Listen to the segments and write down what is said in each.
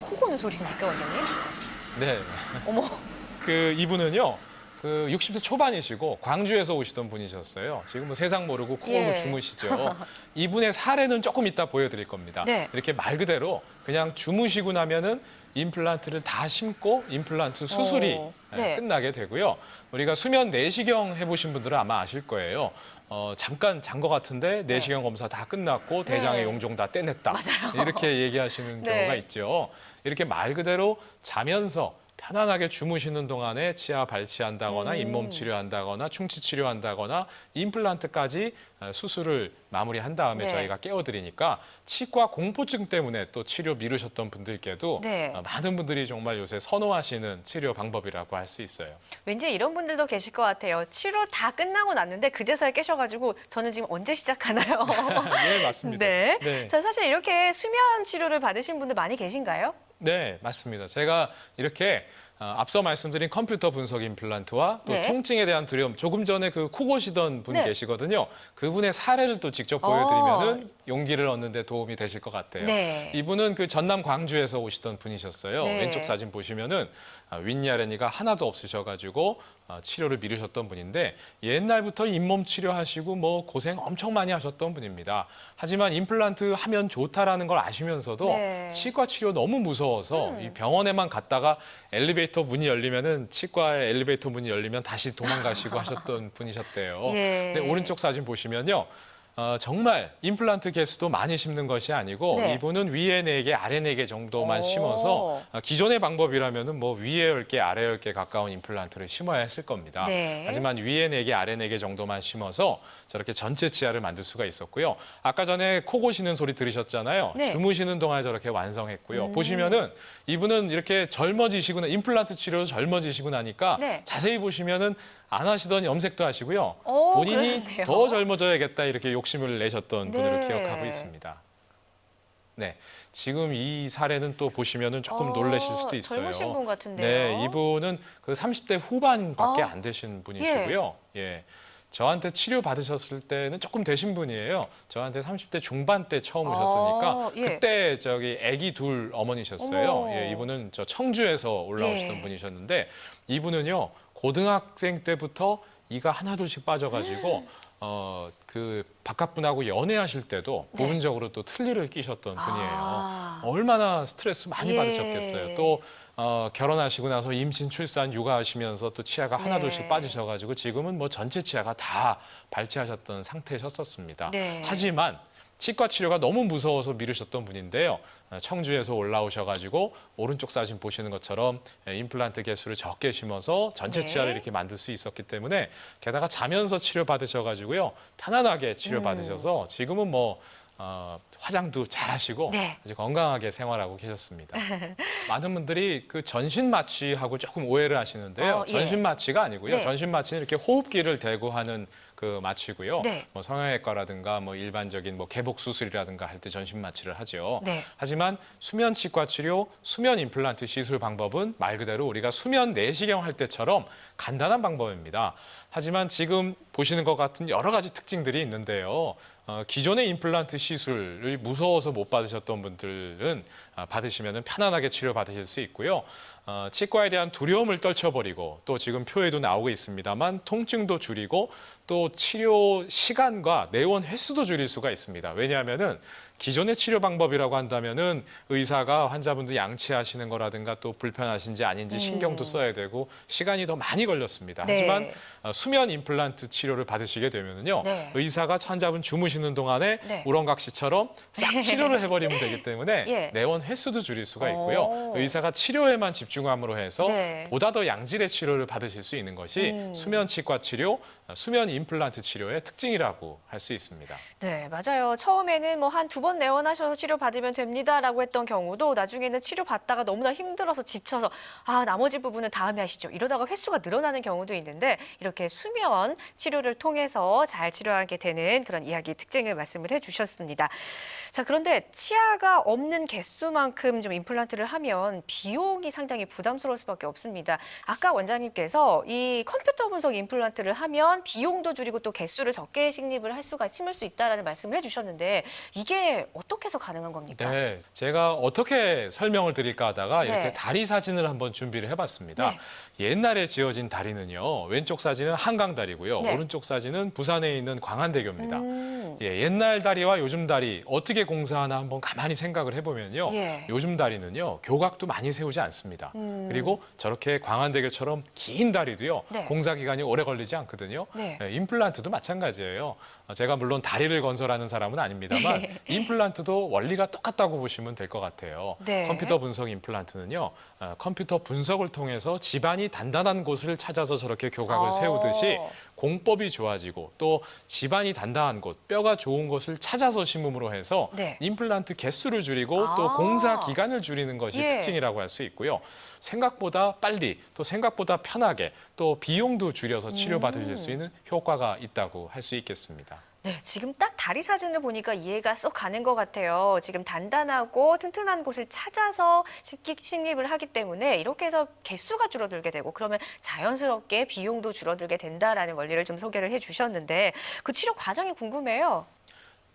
코 고는 소리입니까, 원장님? 네. 어머. 그 이분은요. 그 60대 초반이시고 광주에서 오시던 분이셨어요. 지금 뭐 세상 모르고 코 예. 주무시죠. 이분의 사례는 조금 이따 보여드릴 겁니다. 네. 이렇게 말 그대로 그냥 주무시고 나면은 임플란트를 다 심고 임플란트 수술이 어, 예, 네. 끝나게 되고요. 우리가 수면 내시경 해보신 분들은 아마 아실 거예요. 어, 잠깐 잔 것 같은데 내시경 검사 다 끝났고 대장의 네. 용종 다 떼냈다. 맞아요. 이렇게 얘기하시는 네. 경우가 있죠. 이렇게 말 그대로 자면서 편안하게 주무시는 동안에 치아 발치한다거나 음. 잇몸 치료한다거나 충치 치료한다거나 임플란트까지 어, 수술을 마무리한 다음에 네. 저희가 깨워드리니까 치과 공포증 때문에 또 치료 미루셨던 분들께도 네. 어, 많은 분들이 정말 요새 선호하시는 치료 방법이라고 할 수 있어요. 왠지 이런 분들도 계실 것 같아요. 치료 다 끝나고 났는데 그제서야 깨셔가지고 저는 지금 언제 시작하나요? 네, 맞습니다. 네. 네. 자, 사실 이렇게 수면 치료를 받으신 분들 많이 계신가요? 네, 맞습니다. 제가 이렇게 어, 앞서 말씀드린 컴퓨터 분석 임플란트와 또 네. 통증에 대한 두려움, 조금 전에 그 코 고시던 분 네. 계시거든요. 그분의 사례를 또 직접 어. 보여드리면은 용기를 얻는 데 도움이 되실 것 같아요. 네. 이분은 그 전남 광주에서 오시던 분이셨어요. 네. 왼쪽 사진 보시면은 아, 윗니아래니가 하나도 없으셔가지고 아, 치료를 미루셨던 분인데 옛날부터 잇몸 치료하시고 뭐 고생 엄청 많이 하셨던 분입니다. 하지만 임플란트 하면 좋다라는 걸 아시면서도 네. 치과 치료 너무 무서워서 음. 이 병원에만 갔다가 엘리베이터 문이 열리면은 치과의 엘리베이터 문이 열리면 다시 도망가시고 하셨던 분이셨대요. 예. 근데 오른쪽 사진 보시면요. 어, 정말 임플란트 개수도 많이 심는 것이 아니고 네. 이분은 위에 네 개, 아래 네 개 정도만 오. 심어서 어, 기존의 방법이라면은 뭐 위에 10개, 아래 10개 가까운 임플란트를 심어야 했을 겁니다. 네. 하지만 위에 네 개, 아래 네 개 정도만 심어서 저렇게 전체 치아를 만들 수가 있었고요. 아까 전에 코 고시는 소리 들으셨잖아요. 네. 주무시는 동안에 저렇게 완성했고요. 음. 보시면은 이분은 이렇게 젊어지시고 나 임플란트 치료로 젊어지시고 나니까 네. 자세히 보시면은 안 하시던 염색도 하시고요. 오, 본인이 그러네요. 더 젊어져야겠다 이렇게 욕심을 내셨던 분으로 네. 기억하고 있습니다. 네, 지금 이 사례는 또 보시면은 조금 어, 놀라실 수도 있어요. 젊으신 분 같은데요. 네, 이분은 그 30대 후반밖에 어? 안 되신 분이시고요. 예. 저한테 치료 받으셨을 때는 조금 되신 분이에요. 저한테 30대 중반 때 처음 오셨으니까 어, 예. 그때 저기 아기 둘 어머니셨어요. 어머. 예, 이분은 저 청주에서 올라오시던 예. 분이셨는데 이분은요 고등학생 때부터 이가 하나둘씩 빠져가지고 어 그 바깥 분하고 연애하실 때도 네. 부분적으로 또 틀니를 끼셨던 분이에요. 아. 얼마나 스트레스 많이 예. 받으셨겠어요. 또 어, 결혼하시고 나서 임신, 출산, 육아하시면서 또 치아가 하나둘씩 네. 빠지셔가지고 지금은 뭐 전체 치아가 다 발치하셨던 상태셨었습니다. 네. 하지만 치과 치료가 너무 무서워서 미루셨던 분인데요. 어, 청주에서 올라오셔가지고 오른쪽 사진 보시는 것처럼 예, 임플란트 개수를 적게 심어서 전체 네. 치아를 이렇게 만들 수 있었기 때문에 게다가 자면서 치료 받으셔가지고요 편안하게 치료 음. 받으셔서 지금은 뭐 어, 화장도 잘 하시고 네. 아주 건강하게 생활하고 계셨습니다. 많은 분들이 그 전신 마취하고 조금 오해를 하시는데요. 어, 예. 전신 마취가 아니고요. 네. 전신 마취는 이렇게 호흡기를 대고 하는 그 마취고요. 네. 뭐 성형외과라든가 뭐 일반적인 뭐 개복 수술이라든가 할 때 전신 마취를 하죠. 네. 하지만 수면 치과 치료, 수면 임플란트 시술 방법은 말 그대로 우리가 수면 내시경 할 때처럼 간단한 방법입니다. 하지만 지금 보시는 것 같은 여러 가지 특징들이 있는데요. 어, 기존의 임플란트 시술을 무서워서 못 받으셨던 분들은 아, 받으시면 편안하게 치료 받으실 수 있고요. 어, 치과에 대한 두려움을 떨쳐버리고 또 지금 표에도 나오고 있습니다만 통증도 줄이고 또 치료 시간과 내원 횟수도 줄일 수가 있습니다. 왜냐하면은 기존의 치료 방법이라고 한다면은 의사가 환자분들 양치하시는 거라든가 또 불편하신지 아닌지 신경도 써야 되고 시간이 더 많이 걸렸습니다. 네. 하지만 어, 수면 임플란트 치료를 받으시게 되면은요 네. 의사가 환자분 주무시는 동안에 네. 우렁각시처럼 싹 치료를 해버리면 되기 때문에 예. 내원 횟수도 줄일 수가 있고요 오. 의사가 치료에만 집중함으로 해서 네. 보다 더 양질의 치료를 받으실 수 있는 것이 음. 수면 치과 치료, 어, 수면 임플란트 치료의 특징이라고 할 수 있습니다. 네, 맞아요. 처음에는 뭐 한 두 번 내원하셔서 치료 받으면 됩니다라고 했던 경우도 나중에는 치료 받다가 너무나 힘들어서 지쳐서 아, 나머지 부분은 다음에 하시죠. 이러다가 횟수가 늘어나는 경우도 있는데 이렇게 수면 치료를 통해서 잘 치료하게 되는 그런 이야기 특징을 말씀을 해 주셨습니다. 자, 그런데 치아가 없는 개수만 큼 좀 임플란트를 하면 비용이 상당히 부담스러울 수밖에 없습니다. 아까 원장님께서 이 컴퓨터 분석 임플란트를 하면 비용도 줄이고 또 개수를 적게 식립을 할 수가 심을 수 있다라는 말씀을 해주셨는데 이게 어떻게 해서 가능한 겁니까? 네, 제가 어떻게 설명을 드릴까 하다가 네. 이렇게 다리 사진을 한번 준비를 해봤습니다. 네. 옛날에 지어진 다리는요, 왼쪽 사진은 한강 다리고요, 네. 오른쪽 사진은 부산에 있는 광안대교입니다. 음, 예, 옛날 다리와 요즘 다리 어떻게 공사하나 한번 가만히 생각을 해보면요. 예. 요즘 다리는요 교각도 많이 세우지 않습니다. 음. 그리고 저렇게 광안대교처럼 긴 다리도요 네. 공사 기간이 오래 걸리지 않거든요. 네. 예, 임플란트도 마찬가지예요. 어, 제가 물론 다리를 건설하는 사람은 아닙니다만 네. 임플란트도 원리가 똑같다고 보시면 될 것 같아요. 네. 컴퓨터 분석 임플란트는요 어, 컴퓨터 분석을 통해서 집안이 단단한 곳을 찾아서 저렇게 교각을 어. 세우듯이 공법이 좋아지고 또 집안이 단단한 곳, 뼈가 좋은 곳을 찾아서 심음으로 해서 네. 임플란트 개수를 줄이고 아. 또 공사 기간을 줄이는 것이 예. 특징이라고 할 수 있고요. 생각보다 빨리 또 생각보다 편하게 또 비용도 줄여서 치료받으실 음. 수 있는 효과가 있다고 할 수 있겠습니다. 네, 지금 딱 다리 사진을 보니까 이해가 쏙 가는 것 같아요. 지금 단단하고 튼튼한 곳을 찾아서 식기 식립을 하기 때문에 이렇게 해서 개수가 줄어들게 되고 그러면 자연스럽게 비용도 줄어들게 된다라는 원리를 좀 소개를 해주셨는데 그 치료 과정이 궁금해요.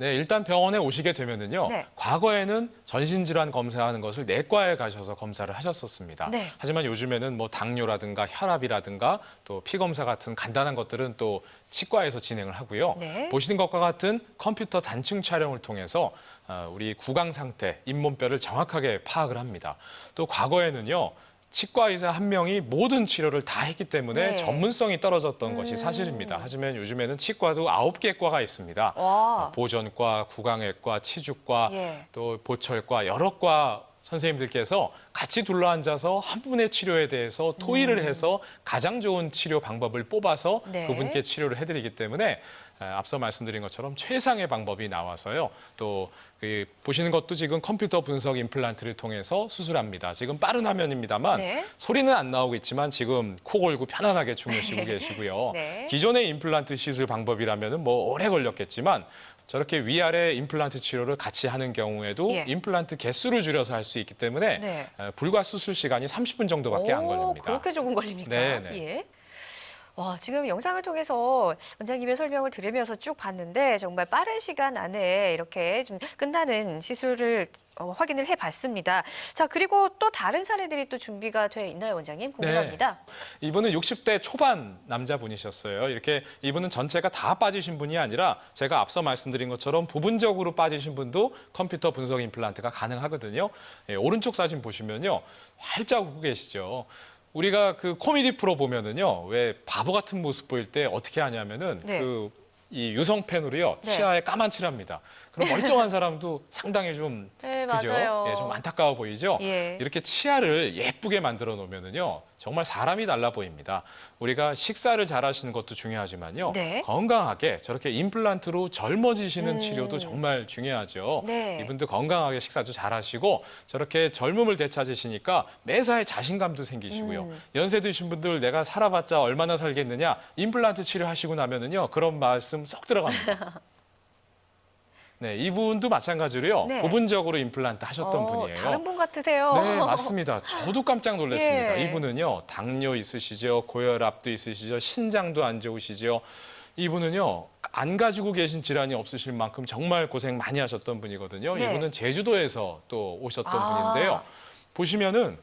네, 일단 병원에 오시게 되면은요. 네. 과거에는 전신 질환 검사하는 것을 내과에 가셔서 검사를 하셨었습니다. 네. 하지만 요즘에는 뭐 당뇨라든가 혈압이라든가 또 피 검사 같은 간단한 것들은 또 치과에서 진행을 하고요. 네. 보시는 것과 같은 컴퓨터 단층 촬영을 통해서 어, 우리 구강 상태, 잇몸뼈를 정확하게 파악을 합니다. 또 과거에는요. 치과 의사 한 명이 모든 치료를 다 했기 때문에 네. 전문성이 떨어졌던 음. 것이 사실입니다. 하지만 요즘에는 치과도 아홉 개 과가 있습니다. 와, 보전과, 구강외과, 치주과, 예. 또 보철과 여러 과 선생님들께서 같이 둘러앉아서 한 분의 치료에 대해서 토의를 해서 가장 좋은 치료 방법을 뽑아서 네. 그분께 치료를 해드리기 때문에 에, 앞서 말씀드린 것처럼 최상의 방법이 나와서요. 또 그 보시는 것도 지금 컴퓨터 분석 임플란트를 통해서 수술합니다. 지금 빠른 화면입니다만 네. 소리는 안 나오고 있지만 지금 코 골고 편안하게 주무시고 계시고요. 네. 기존의 임플란트 시술 방법이라면 뭐 오래 걸렸겠지만 저렇게 위아래 임플란트 치료를 같이 하는 경우에도 예. 임플란트 개수를 줄여서 할 수 있기 때문에 네. 에, 불과 수술 시간이 30분 정도밖에 안 오, 걸립니다. 그렇게 조금 걸립니까? 네, 네. 예. 와, 지금 영상을 통해서 원장님의 설명을 들으면서 쭉 봤는데 정말 빠른 시간 안에 이렇게 좀 끝나는 시술을 어, 확인을 해봤습니다. 자, 그리고 또 다른 사례들이 또 준비가 돼 있나요, 원장님? 궁금합니다. 이분은 60대 초반 남자분이셨어요. 이렇게 이분은 전체가 다 빠지신 분이 아니라 제가 앞서 말씀드린 것처럼 부분적으로 빠지신 분도 컴퓨터 분석 임플란트가 가능하거든요. 예, 오른쪽 사진 보시면요. 활짝 웃고 계시죠. 우리가 그 코미디 프로 보면은요. 왜 바보 같은 모습 보일 때 어떻게 하냐면은 네. 그 이 유성 펜으로요. 네. 치아에 까만 칠합니다. 그럼 멀쩡한 사람도 상당히 좀 네, 그죠? 맞아요. 예, 좀 안타까워 보이죠? 예. 이렇게 치아를 예쁘게 만들어 놓으면은요. 정말 사람이 달라 보입니다. 우리가 식사를 잘 하시는 것도 중요하지만요. 네. 건강하게 저렇게 임플란트로 젊어지시는 음. 치료도 정말 중요하죠. 네. 이분도 건강하게 식사도 잘 하시고 저렇게 젊음을 되찾으시니까 매사에 자신감도 생기시고요. 음. 연세 드신 분들 내가 살아봤자 얼마나 살겠느냐 임플란트 치료하시고 나면은요. 그런 말씀 쏙 들어갑니다. 네, 이분도 마찬가지로요. 네. 부분적으로 임플란트 하셨던 어, 분이에요. 다른 분 같으세요. 네, 맞습니다. 저도 깜짝 놀랐습니다. 예. 이분은요, 당뇨 있으시죠, 고혈압도 있으시죠, 신장도 안 좋으시죠. 이분은요, 안 가지고 계신 질환이 없으실 만큼 정말 고생 많이 하셨던 분이거든요. 네. 이분은 제주도에서 또 오셨던 아. 분인데요. 보시면은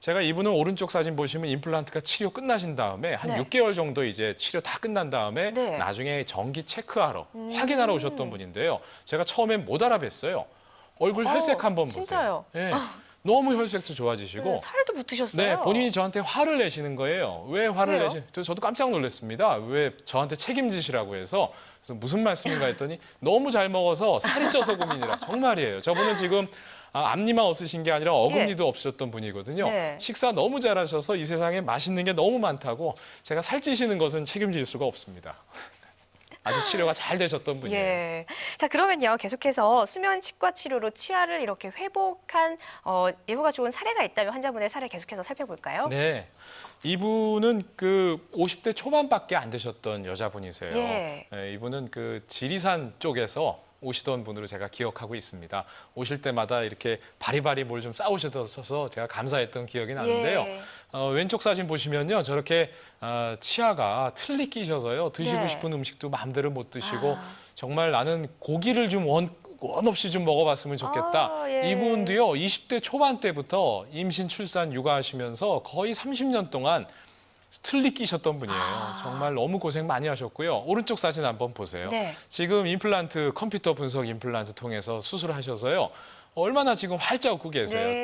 제가 이분은 오른쪽 사진 보시면 임플란트가 치료 끝나신 다음에 한 네. 6개월 정도 이제 치료 다 끝난 다음에 네. 나중에 정기 체크하러 음. 확인하러 오셨던 분인데요. 제가 처음엔 못 알아뵀어요. 얼굴 어우, 혈색 한번 진짜요? 보세요. 예. 너무 혈색도 좋아지시고 네, 살도 붙으셨어요. 네, 본인이 저한테 화를 내시는 거예요. 왜 화를 왜요? 내시? 저도 깜짝 놀랐습니다. 왜 저한테 책임지시라고 해서 그래서 무슨 말씀인가 했더니 너무 잘 먹어서 살이 쪄서 고민이라 정말이에요. 저분은 지금 아, 앞니만 없으신 게 아니라 어금니도 없으셨던 분이거든요. 네. 식사 너무 잘하셔서 이 세상에 맛있는 게 너무 많다고 제가 살찌시는 것은 책임질 수가 없습니다. 아주 치료가 잘 되셨던 분이에요. 예. 자, 그러면요. 계속해서 수면 치과 치료로 치아를 이렇게 회복한 어, 예후가 좋은 사례가 있다면 환자분의 사례 계속해서 살펴볼까요? 네. 이분은 그 50대 초반밖에 안 되셨던 여자분이세요. 예. 예, 이분은 그 지리산 쪽에서 오시던 분으로 제가 기억하고 있습니다. 오실 때마다 이렇게 바리바리 뭘 좀 싸우셔서 제가 감사했던 기억이 나는데요. 예. 어, 왼쪽 사진 보시면요. 저렇게 어, 치아가 틀리 끼셔서요. 드시고 네. 싶은 음식도 마음대로 못 드시고 아. 정말 나는 고기를 좀 원, 원 없이 좀 먹어봤으면 좋겠다. 아, 예. 이분도요. 20대 초반 때부터 임신, 출산, 육아하시면서 거의 30년 동안 틀리 끼셨던 분이에요. 아. 정말 너무 고생 많이 하셨고요. 오른쪽 사진 한번 보세요. 네. 지금 임플란트 컴퓨터 분석 임플란트 통해서 수술하셔서요. 얼마나 지금 활짝 웃고 계세요. 네.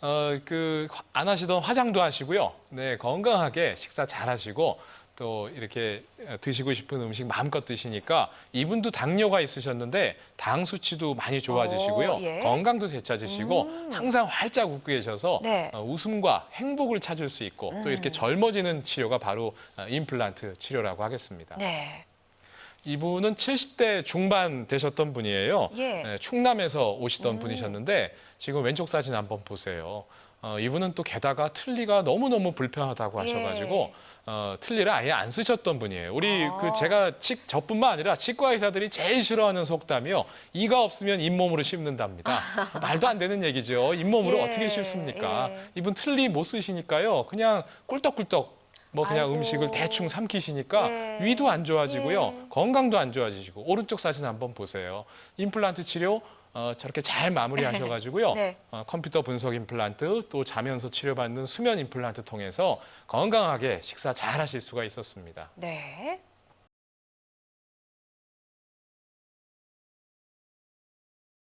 또 어, 그 안 하시던 화장도 하시고요. 네, 건강하게 식사 잘 하시고 또 이렇게 드시고 싶은 음식 마음껏 드시니까 이분도 당뇨가 있으셨는데 당 수치도 많이 좋아지시고요. 어, 예. 건강도 되찾으시고 음. 항상 활짝 웃고 계셔서 네. 어, 웃음과 행복을 찾을 수 있고 또 이렇게 음. 젊어지는 치료가 바로 어, 임플란트 치료라고 하겠습니다. 네. 이분은 70대 중반 되셨던 분이에요. 예. 네, 충남에서 오시던 음. 분이셨는데 지금 왼쪽 사진 한번 보세요. 어, 이분은 또 게다가 틀니가 너무너무 불편하다고 하셔가지고 어, 틀니를 아예 안 쓰셨던 분이에요. 우리 아. 그 제가 치, 저뿐만 아니라 치과 의사들이 제일 싫어하는 속담이요. 이가 없으면 잇몸으로 씹는답니다. 말도 안 되는 얘기죠. 잇몸으로 예, 어떻게 씹습니까? 예. 이분 틀니 못 쓰시니까요. 그냥 꿀떡꿀떡 뭐 그냥 아이고. 음식을 대충 삼키시니까 예. 위도 안 좋아지고요. 예. 건강도 안 좋아지시고 오른쪽 사진 한번 보세요. 임플란트 치료 어, 저렇게 잘 마무리하셔가지고요. 네. 어, 컴퓨터 분석 임플란트 또 자면서 치료받는 수면 임플란트 통해서 건강하게 식사 잘 하실 수가 있었습니다. 네.